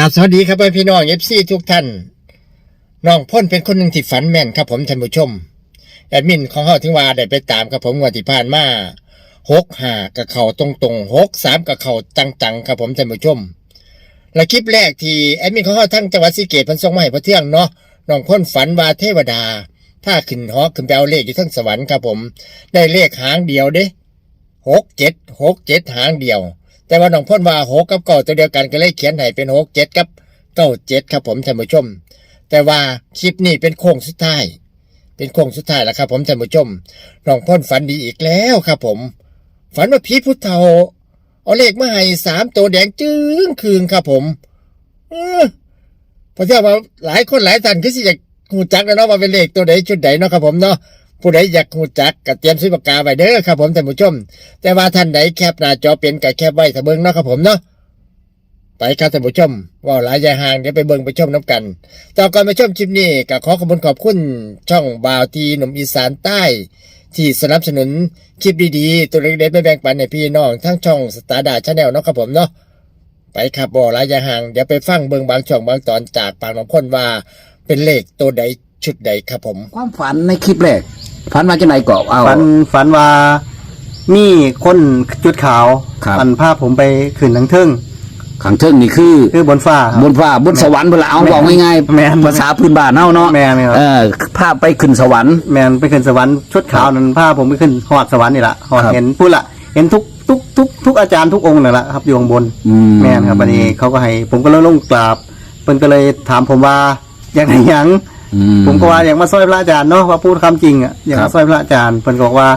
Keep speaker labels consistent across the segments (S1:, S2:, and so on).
S1: กราบสวัสดีครับพี่น้องเอฟซีทุกท่านน้องพ่นเป็นคนหนึ่งที่ฝันแม่นครับผมท่านผู้ชมแอดมินของเฮาถึงว่าได้ไปตามครับผมงวันที่ผ่านมาหกห้ากับเข่าตรงตรงหกสามกับเข่าจังๆครับผมท่านผู้ชม และคลิปแรกที่แอดมินของเฮาทั้งจังหวัดศรีเกตพันส่งมาให้พระเที่ยงเนาะน้องพ่นฝันว่าเทวดาถ้าขึ้นหอขึ้นไปเอาเลขอยู่ทั้งสวรรค์ครับผม ได้เลขหางเดียวเด้หกเจ็ดหกเจ็ดหางเดียว แต่ว่าน้องพ่นว่าหกกับเก้าตัวเดียวกันก็เลยเขียนให้เป็นหกเจ็ดกับเก้าเจ็ดครับผมท่านผู้ชม แต่ว่าคลิปนี้เป็นโค้งสุดท้าย เป็นโค้งสุดท้ายแล้วครับ ผมท่านผู้ชมน้องพ่นฝันดีอีกแล้วครับผม ฝันว่าพีพุทธเฒ่าเอาเลขมาให้สามตัวแดงจึ้งคืนครับผมเออพอเที่ยวมาหลายคนหลายท่านคือสิอยากหูจักแล้วเนาะว่าเป็นเลขตัวไหนชุดไหนเนาะครับผมเนาะ ผู้ใดอยากหูจักก็เตรียมซื้อปากกาไว้เด้อครับผมท่านผู้ชม แต่ว่าท่านใดแคปหน้าจอเป็นกับแคปไว้ถ้าเบิ่งเนาะครับผมเนาะไปครับท่านผู้ชมว่าหลายยายห่างเดี๋ยวไปเบิ่งไปชมน้ำกัน ต่อก่อนไปชมคลิปนี้ก็ขอขอบคุณขอบคุณช่องบาวทีหนุ่มอีสานใต้ ที่สนับสนุนคลิปดีๆ ตัวเล็กๆไม่แบ่งปันในพี่น้องทั้งช่องสตาร์ดาชาแนลเนาะครับผมเนาะไปครับบ่หลายยาห่างเดี๋ยวไปฟังเบิ่งบางช่องบางตอนจากปากน้องคนว่าเป็นเลขตัวใดชุดใดครับผม
S2: ความฝันในคลิปแรก ฝันมาจากไหนเกาะเอา
S3: ฝันฝันว่ามีคนจุดขาว
S2: ครับ
S3: ฝันภาพผมไปขึ้นทั้งเทึ่ง
S2: ขังเทิงนี่คือ
S3: คือบนฟ้าครับ
S2: บนฟ้าบนสวรรค์เวลาเอา
S3: แม่น
S2: บอกง่าย
S3: แม่น
S2: ๆภาษาพื้นบ้านเฮาเนาะ
S3: แม่นครับ
S2: เออภาพไปขึ้นสวรรค์
S3: แมนไปขึ้นสวรรค์ชุดขาวนั้นภาพผมไปขึ้นหอดสวรรค์นี่แหละหอด
S2: ครับ
S3: เห็นพูดละเห็นทุกทุกทุกทุกอาจารย์ทุกองค์นั่นแหละครับอยู่ข้างบน
S2: อื
S3: แมนครับวันนี้เขาก็ให้ ผมก็เลยลงกราบเพิ่นก็เลยถามผมว่าอยากไหนหยัง
S2: อื
S3: ผมก็ว่าอยากมาซอยพระอาจารย์เนาะว่าพูดคำจริงอะอยาก
S2: ครั
S3: มา
S2: บ
S3: ซอยพระอาจารย์เพิ่นก็บอกว่า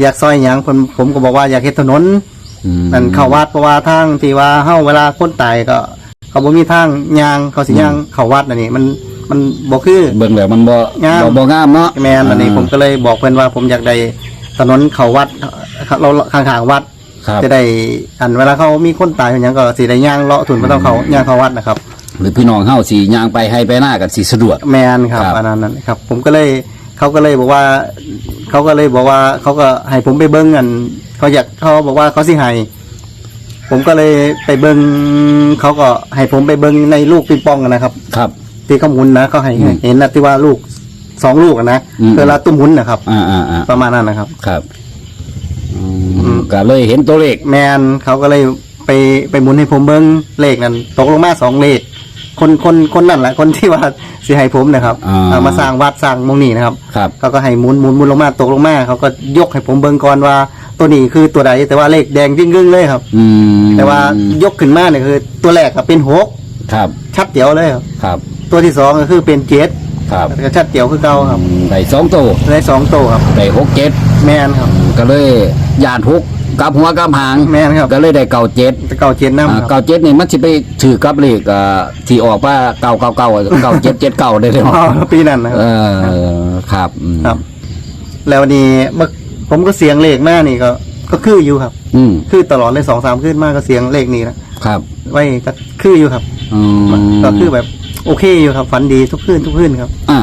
S3: อยากซอยหยังเพิ่นผมก็บอกว่าอยากเฮ็ดถนน
S2: อืม
S3: นั่นเข้าวัดเพราะว่าทางที่ว่าเฮาเวลาคนตายก็ เขาบ่มีทางยางเขาสิยางเข้าวัดอันนี้มันมันบ่คือ
S2: เบิ่งแล้วมันบ่
S3: งาม
S2: บ่บ่งามเนาะ
S3: แม่นอันนี้ผมก็เลยบอกเพิ่นว่าผมอยากได้ถนนเข้าวัดเราข้างๆวัด
S2: ครับ
S3: จะได้อันเวลาเขามีคนตายอย่างก็สิได้ย่างเลาะทุนบ่ต้องเขาย่างเข้าวัดนะครับ
S2: หรือพี่น้องเฮาสิย่างไปให้ไปหน้ากันสิสะดวก
S3: แมนครับ
S2: ครับ
S3: อันนั้นนั่นครับ ผมก็เลยเขาก็เลยบอกว่า เขาก็เลยบอกว่าเขาก็ให้ผมไปเบิ้งกัน เขาอยากเขาบอกว่าเขาสิให้ผมก็เลยไปเบิ้งเขาก็ให้ผมไปเบิ้งในลูกปิงปองกันนะครับ
S2: ครับ
S3: ที่เขาหมุนนะเขาให้
S2: อืม
S3: เห็นนะที่ว่าลูกสองลูกอะนะ
S2: อืม
S3: เวลาตุ้มหมุนนะครับ
S2: อ่าอ่าอ่า
S3: ประมาณนั้นนะครับ
S2: ครับอื
S3: อื
S2: ม
S3: ม
S2: ก็เลยเห็นตัวเลข
S3: แมนเขาก็เลยไปไปหมุนให้ผมเบิ้งเลขนั้นตกลงมาสองเลข คนคนคนนั่นแหละคนที่ว่าสิให้ผมนะครับ
S2: อ่า
S3: เอามาสร้างวัดสร้างมงนี่นะครับ
S2: ครับ
S3: เขาก็ให้หมุนหมุนหมุนลงมาตกลงมาเขาก็ยกให้ผมเบิ่งก่อนว่า ตัวนี้คือตัวใดแต่ว่าเลขแดงยิ่งกึ่งเลยครับ
S2: อืม
S3: แต่ว่ายกขึ้นมาเนี่ยคือ ตัวแรกก็เป็นหก
S2: ครับ
S3: ชัดเจียวเลยครับ
S2: ครับ
S3: ตัวที่สองก็คือเป็นเจ็ด
S2: ครับ
S3: ก็ชัดเจียวคือเก่าครับ
S2: ได้สองตัว
S3: ได้สองตัวครับ
S2: ได้หกเจ็ด
S3: แมนครับ
S2: ก็เลยยานทุก กลับหัวกลับหาง
S3: แม่นครับ
S2: ก็เลยได้เก่าเจ็ด
S3: แต่เก่าเจ็ดน้ำค
S2: อ่า
S3: รับ
S2: เก่าเจ็ดนี่มันจะไปถือกับเลขอ่าที่ออกว่าเก่าเก่าเก่าเก่าเจ็ดเจ็ดเก่าได้เลย
S3: อ๋อปีนั้นนะค
S2: เอ
S3: รับ
S2: อครับอืม
S3: ครับ แล้ววันนี้เมื่อผมก็เสียงเลขมานี่ก็ ก็คืออยู่ครับ
S2: อืม
S3: คือตลอดเลยสองสามขึ้นมากก็เสียงเลขนี้นะครับไว้ก็คืออยู่ครับ
S2: อืม
S3: ก็คือแบบโอเคอยู่ครับฝันดีทุกคืนทุกคืนครับ
S2: อ่า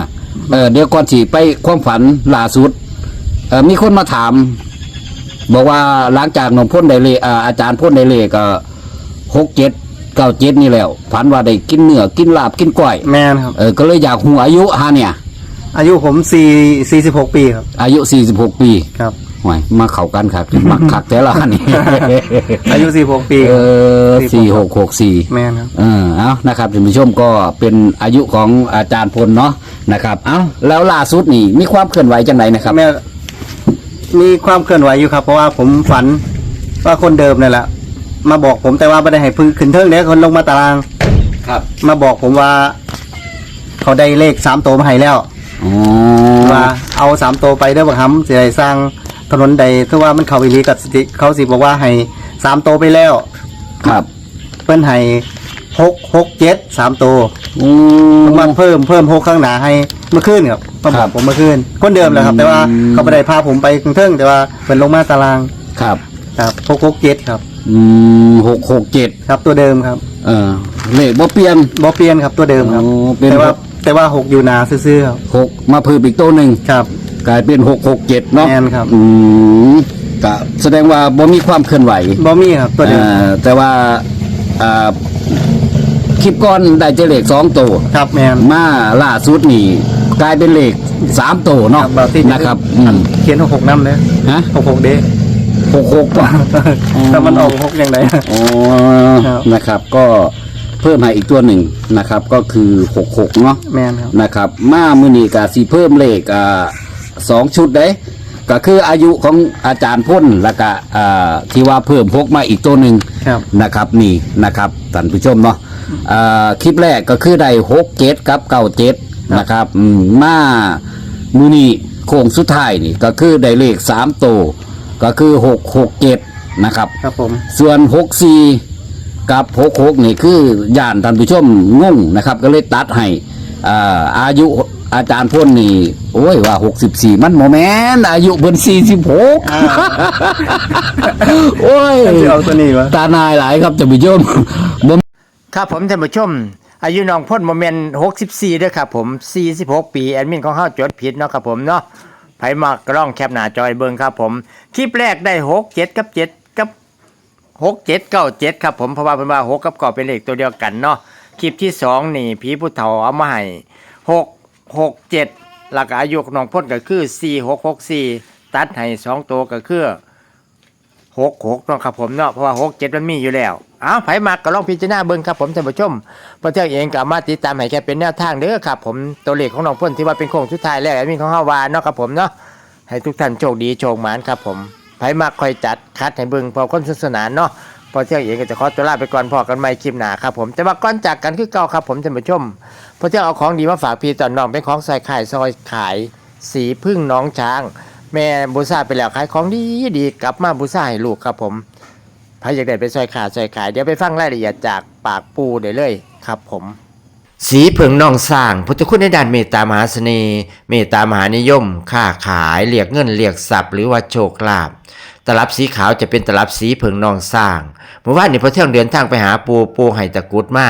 S2: เออเดี๋ยวก่อนสิไปความฝันล่าสุดเออมีคนมาถาม บอกว่าหลังจากหนมพ่นได้เลขอ่าอาจารย์พ่นได้เลขก็หกเจ็ดเก้าเจ็ดนี่แล้วฝันว่าได้กินเนื้อกินลาบกินกล้อย
S3: แมนครับ
S2: เออก็เลยอยากหัวอายุฮะเนี่ย
S3: อายุผมสี่สี่สิบหกปีครับ
S2: อายุ46ปี
S3: ครับ
S2: ห่วยมาเข้ากันครับมักคักแต่ละนี่
S3: อายุสี่หกปี
S2: เออ
S3: 46
S2: สี่หกหกสี่
S3: แมนครับ
S2: เออเอานะครับท่านผู้ชมก็เป็นอายุของอาจารย์พลเนาะนะครับ เอาแล้วล่าสุดนี่มีความเคลื่อนไหวจังไหนนะครับ
S3: แม่ มีความเคลื่อนไหวอยู่ครับ เพราะว่าผมฝันว่าคนเดิมนี่แหละมาบอกผมแต่ว่าไม่ได้ให้พึ่งขึ้นเทิงเนี้ยคนลงมาตาราง
S2: ครับ
S3: มาบอกผมว่า เขาได้เลขสามตัวมาให้แล้ว
S2: อ๋อ
S3: ว่าเอาสามตัวไปเด้อบักฮัมสิได้สร้างถนนใดคือว่ามันเขาวิลีกับสิเขาสิบอกว่าให้สามตัวไปแล้ว
S2: ครับ
S3: เพิ่นให้ หกหกเจ็ดสามตัว
S2: อื
S3: ผม
S2: ม
S3: มาเพิ่มเพิ่มหกข้างหน้าให้เมื่อคืนครับมาบ
S2: ครั
S3: อบกผมเมื่อคืนคนเดิมแหละครับ แต่ว่า
S2: อืม
S3: เขาไม่ได้พาผมไปกรุงเทพแต่ว่าเป็นลงมาตาราง
S2: ครับ
S3: ครับหกหกเจ็ดครับ
S2: อืมหกหกเจ็ด
S3: ครับตัวเดิมครับ
S2: เออเลขบ่เปลี่ยน
S3: บอเปลี่ยนครับตัวเดิมครับ
S2: อ๋อเป็น
S3: แต่ว่า
S2: หก
S3: แต่ว่าหกอยู่หนาซื่อๆครับ
S2: หกมาเพิ่มอีกตัวหนึ่ง
S3: ครับ
S2: กลายเป็นหกหกเจ็ดเนาะ
S3: แม่นครับ
S2: อืมก็แสดงว่าบ่มีความเคลื่อนไหว
S3: บอมี่ครับตัวเดิม
S2: อ่าแต่ว่าอ่า คลิปก่อนได้เจเลขสองตัว
S3: ครับแมน
S2: มาล่าสุดนี่กลายเป็นเลขสามตัวเนาะ
S3: ครับแบบที่
S2: นะครับอืม
S3: เขียนหกหกน้ำเลย
S2: ฮะ
S3: หกหกเด
S2: หกหกกว่า
S3: ถ้ามันออกหกยังไง
S2: อ๋อ
S3: ครับ
S2: นะครับก็เพิ่มให้อีกตัวหนึ่งนะครับ ก็คือหกหกเนาะ
S3: แมนครับ
S2: นะครับ มามือนีกาสีเพิ่มเลขอ่าสองชุดเด้ ก็คืออายุของอาจารย์พ่นแล้วก็อ่าที่ว่าเพิ่มพกมาอีกตัวหนึ่ง
S3: ครับ
S2: นะครับนี่นะครับท่านผู้ชมเนาะอ่าคลิปแรกก็คือได้หกเจ็ดกับเก้าเจ็ดนะครับอืมมามือนี้โค้งสุดท้ายนี่ก็คือได้เลขสามตัวก็คือหกหกเจ็ดนะครับ
S3: ครับผม
S2: ส่วนหกสี่กับหกหกนี่คือย่านท่านผู้ชมงงนะครับ ก็เลยตัดให้อ่าอายุ อาจารย์พ่นนี่ โอ้ยว่าหกสิบสี่มันโมแมนอายุเพิ่นสี่สิบหกโอ้ย
S3: จะเอาตัวนี้วะ
S2: ตานายหลายครับท่านผู้ชมบ่
S1: ครับผมท่านผู้ชมอายุน้องพ่นโมเมนต์64เด้อครับผม46ปี แอดมินของเฮาจดผิดเนาะครับผมเนาะไผมากกล้องแคปหน้าจอยเบิ่งครับผม คลิปแรกได้6 7กับ7กับ6 7 9 7ครับผมเพราะว่าเพิ่นว่า6กับ9เป็นเลขตัวเดียวกันเนาะคลิปที่2นี่ผีผู้เฒ่าเอามาให้ 6 6 7แล้วก็อายุน้องพ่นก็คือ4 6 6 4ตัดให้2ตัวก็คือหกหกเนาะครับผมเนาะเพราะว่าหกเจ็ดมันมีอยู่แล้วอ้าวไผมากก็ลองพิจารณาเบิ่งครับผมท่านผู้ชมเพราะเจ้าเองก็มาติดตามให้แค่เป็นแนวทางเด้อครับผมตัวเลขของน้องพ่นที่ว่าเป็นโค้งสุดท้ายแล้วแอดมินของเฮาวาเนาะครับผมเนาะให้ทุกท่านโชคดีโชคหมานครับผมไผมากคอยจัดคัดให้เบิ่งพอคนสนุกสนานเนาะพอเที่ยงเองก็จะขอตัวลาไปก่อนพอกันใหม่คลิปหน้าครับผมแต่ว่าก่อนจากกันคือเก่าครับผมท่านผู้ชม พอเที่เอาของดีมาฝากพี่ตอนน้องเป็นของใส่ขายซอยขาย สีพึ่งน้องช้าง แม่บูซาไปแล้วขายของดีดีกลับมาบูซาให้ลูกครับผมใครอยากได้ไปซอยขาซอยขายเดี๋ยวไปฟังรายละเอียดจากปากปูได้เลยครับผม สีเผิงน้องสร้างพุทธคุณในด้านเมตตามหาเสน่ห์เมตตามหานิยมค้าขายเรียกเงินเรียกทรัพย์หรือว่าโชคลาภตลับสีขาวจะเป็นตลับสีเผิงน้องสร้างเมื่อวานนี้พอเที่ยงเดินทางไปหาปูปูให้ตะกุดมา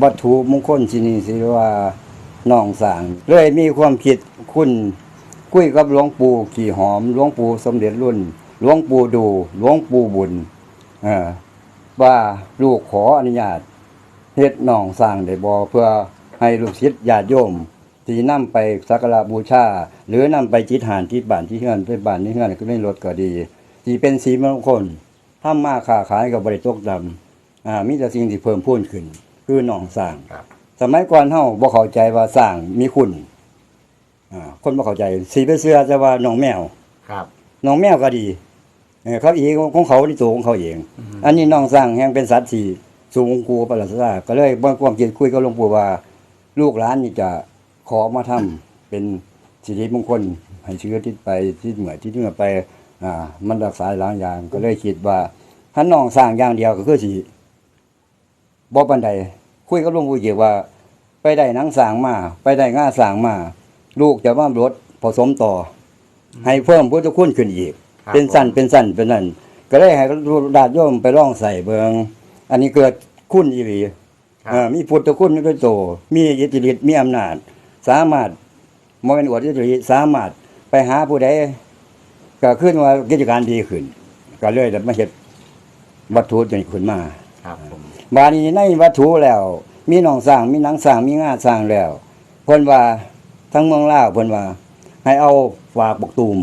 S4: วัตถุมงคลที่นี่สิว่าน้องสาง เลยมีความคิดคุณคุยกับหลวงปู่ขี่หอมหลวงปู่สมเด็จรุ่นหลวงปู่ดูหลวงปู่บุญอว่าลูกขออนุญาตเฮ็ดน้องสร้างได้บ่เพื่อให้ลูกศิษย์ญาติโยมที่นำไปสักการะบูชา หรือนำไปจิตหานที่บ้านที่เฮือนไปบ้านที่เฮือนก็ได้รถก็ดีที่เป็นสีมงคลทำมาค้าขายกับบริตกดำอ่ามีแต่สิ่งที่เพิ่มพูนขึ้น คือน้องสร้างสมัยก่อนเฮาบ่เข้าใจว่าสร้างมีคุณอ่าคนบ่เข้าใจสีไปเสื้อจะว่าน้องแมว
S1: ครับ
S4: น้องแมวก็ดีเออเขาอีกของเขาที่ตัวของเขาเอง อันนี้น้องสร้างแห่งเป็นสัตว์ที่สูงกูประหลาดซาก็เลยบ่ความคิดคุยกับหลวงปู่ว่า ลูกหลานนี่จะขอมาทำเป็นสิริมงคลให้เชื้อที่ไปที่เหนือที่เหนือไป อ่า มันรักษาหลายอย่างก็เลยคิดว่าถ้าน้องสร้างอย่างเดียวก็คือสิ บ่ปานใดคุยกับหลวงปู่เกี่ยวว่า ไปได้หนังสร้างมา ไปได้ง่าสร้างมา ลูกจะว่ารถผสมต่ออให้เพิ่มพุทธคุณขึ้นอีก
S1: ครับ
S4: เป็นสั้นเป็นสั้นเป็นนั่นก็เลยให้ดาดโยมไปร่องใส่เบิงอันนี้เกิดคุณอีหลีเอ่อมีพุทธคุณด้วยโตมีอิทธิฤทธิ์มีอำนาจ สามารถมเป็นอวดอิทธิฤทธิ์สามารถไปหาผู้ใดก็ขึ้นว่ากิจการดีขึ้น ก็เลยได้มาเฮ็ดวัตถุตัวนี้ขึ้นมา
S1: ครับผม
S4: บาดนี้ในวัตถุแล้ว มีหนองสร้างมีหนังสร้างมีงาสร้างแล้วเพิ่นว่าทั้งเมืองลาวเพิ่นว่า ให้เอาฝากบกตูม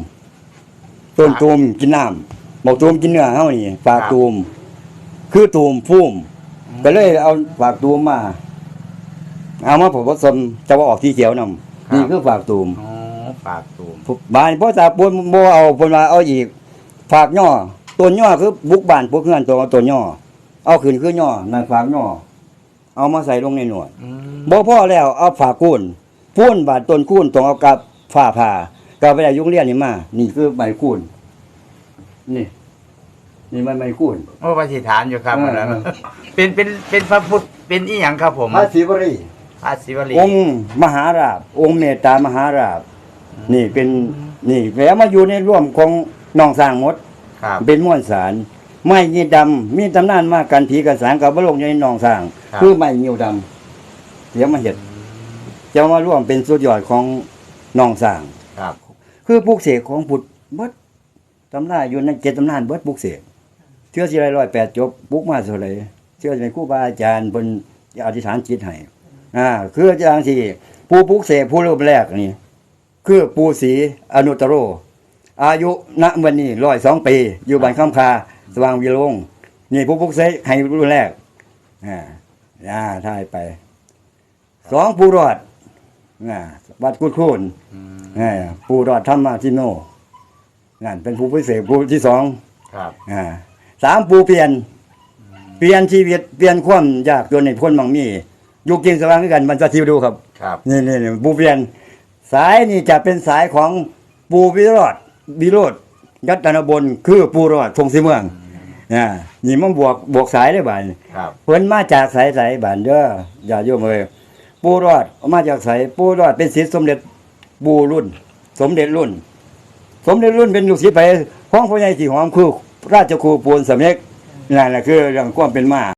S4: ต้นตูมกินน้ำบกตูมกินเนื้อเฮานี่ฝากตูม คือตูมพุ่มก็เลยเอาฝากตูมมา เอามาผมผสมจะว่าออกที่เขียวนำนี่คือฝากตูม
S1: อ๋อปากตูม
S4: บานพ่อตาปนบ่เอาเพิ่นว่าเอาอีก ฝากย่อต้นย่อคือบุกบ้านพวกเฮือนตัวต้นย่อ เอาขึ้นคือย่อนั่นฝากย่อเอามาใส่ลงในหนวดบ่พอแล้วเอาฝากคูนพูนบาดต้นคูนต้องเอากับฝ้าผ่าก็ไปได้ยุงเรียนนี่มานี่คือใบคูนนี่ นี่มันไม่คุ้น
S5: โอ้ปฏิฐานอยู่ครับ
S4: เออ
S5: อันนั้น
S4: เออ
S5: เป็นเป็นเป็นพระพุทธเป็นอีหยังครับผม
S4: พระศิวรี
S5: พระศิวลี
S4: องค์มหาราบองค์เมตตามหาราบนี่เป็นนี่แล้วมาอยู่ในร่วมของน้องสร้างหมด
S5: ครับ
S4: เป็นม้วนสาร ไม้ยีดำมีตำนานมากกันผีกันสางกับบลงอยู่ในหนองสร้าง
S5: ครับ
S4: คือไม้ยีดำเดี๋ยวมาเห็ดจะมาร่วมเป็นสุดยอดของหนองสร้าง
S5: ครับ
S4: คือปลูกเสกของพุทธเบิดตำนานอยู่ในเจ็ดตำนานเบิดปลูกเสกเชื่อสิไรร้อยแปดจบปลูกมาเท่าไหรเชื่อสิเป็นครูบาอาจารย์เพิ่นอธิษฐานจิตให้อ่าคืออาจารย์ที่ผู้ปลูกเสกผู้รูปแรกนี่ คือปูศรีอนุตตโร อายุณวันนี้ร้อยสองปี อยู่บ้านข้ามคา สว่างวิโรงนี่ผู้ปลุกเสกให้รุ่นแรกอ่าอ่าท่ายไป สองผู้รอดอ่าวัดกุดคูนอ่าผู้รอดธรรมาทิโนนั่นเป็นผู้พิเศษผู้ที่สอง
S5: ครับ
S4: อ่าสามผู้เปลี่ยน เปลี่ยนชีวิตเปลี่ยนความยากจนในพ้นบางมีอยู่กินสว่างด้วยกันมันจะทิวดูครับ
S5: ครับ
S4: นี่นี่นี่ปูเปลี่ยน สายนี่จะเป็นสายของปูวิโรธวิโรธยัตนบนคือปูรอดพงศิเมือง อ่านี่มันบวกบวกสายได้บ่าย
S5: ครับ
S4: เพิ่นมาจากสายสายบ้านเด้ออย่าโยมเลยปูรอดมาจากสายปูรอดเป็นศิษย์สมเด็จปูรุ่น สมเด็จรุ่น สมเด็จรุ่นเป็นลูกศิษย์ไปของพ่อใหญ่ที่หอมคือราชครูปูนสำเร็จนั่นแหละคือเรื่องความเป็นมา